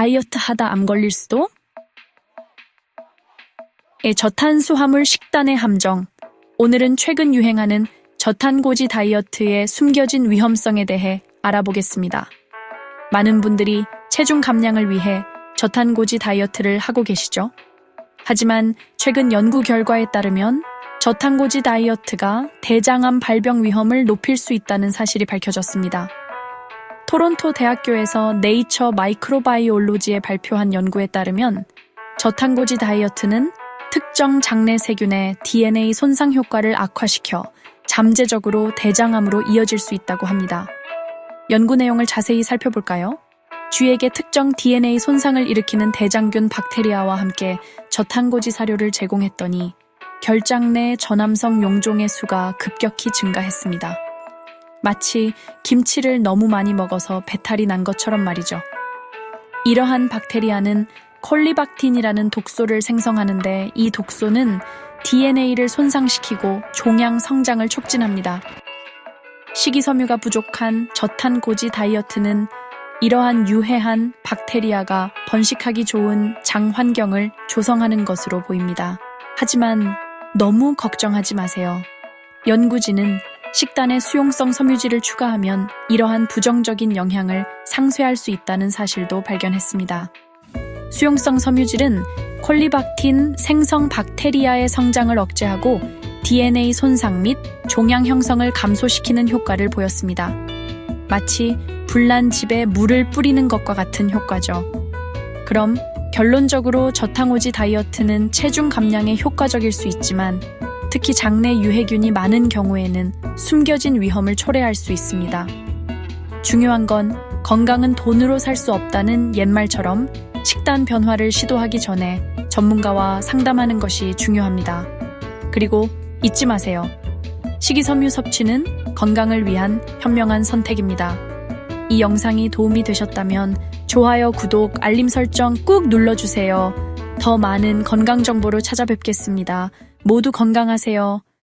다이어트 하다 암 걸릴 수도? 의 저탄수화물 식단의 함정. 오늘은 최근 유행하는 저탄고지 다이어트의 숨겨진 위험성에 대해 알아보겠습니다. 많은 분들이 체중 감량을 위해 저탄고지 다이어트를 하고 계시죠? 하지만 최근 연구 결과에 따르면 저탄고지 다이어트가 대장암 발병 위험을 높일 수 있다는 사실이 밝혀졌습니다. 토론토 대학교에서 네이처 마이크로바이올로지에 발표한 연구에 따르면 저탄고지 다이어트는 특정 장내 세균의 DNA 손상 효과를 악화시켜 잠재적으로 대장암으로 이어질 수 있다고 합니다. 연구 내용을 자세히 살펴볼까요? 쥐에게 특정 DNA 손상을 일으키는 대장균 박테리아와 함께 저탄고지 사료를 제공했더니 결장 내 전암성 용종의 수가 급격히 증가했습니다. 마치 김치를 너무 많이 먹어서 배탈이 난 것처럼 말이죠. 이러한 박테리아는 콜리박틴이라는 독소를 생성하는데 이 독소는 DNA를 손상시키고 종양 성장을 촉진합니다. 식이섬유가 부족한 저탄고지 다이어트는 이러한 유해한 박테리아가 번식하기 좋은 장 환경을 조성하는 것으로 보입니다. 하지만 너무 걱정하지 마세요. 연구진은 식단에 수용성 섬유질을 추가하면 이러한 부정적인 영향을 상쇄할 수 있다는 사실도 발견했습니다. 수용성 섬유질은 콜리박틴 생성 박테리아의 성장을 억제하고 DNA 손상 및 종양 형성을 감소시키는 효과를 보였습니다. 마치 불난 집에 물을 뿌리는 것과 같은 효과죠. 그럼 결론적으로 저탄고지 다이어트는 체중 감량에 효과적일 수 있지만 특히 장내 유해균이 많은 경우에는 숨겨진 위험을 초래할 수 있습니다. 중요한 건 건강은 돈으로 살 수 없다는 옛말처럼 식단 변화를 시도하기 전에 전문가와 상담하는 것이 중요합니다. 그리고 잊지 마세요. 식이섬유 섭취는 건강을 위한 현명한 선택입니다. 이 영상이 도움이 되셨다면 좋아요, 구독, 알림 설정 꾹 눌러주세요. 더 많은 건강 정보로 찾아뵙겠습니다. 모두 건강하세요.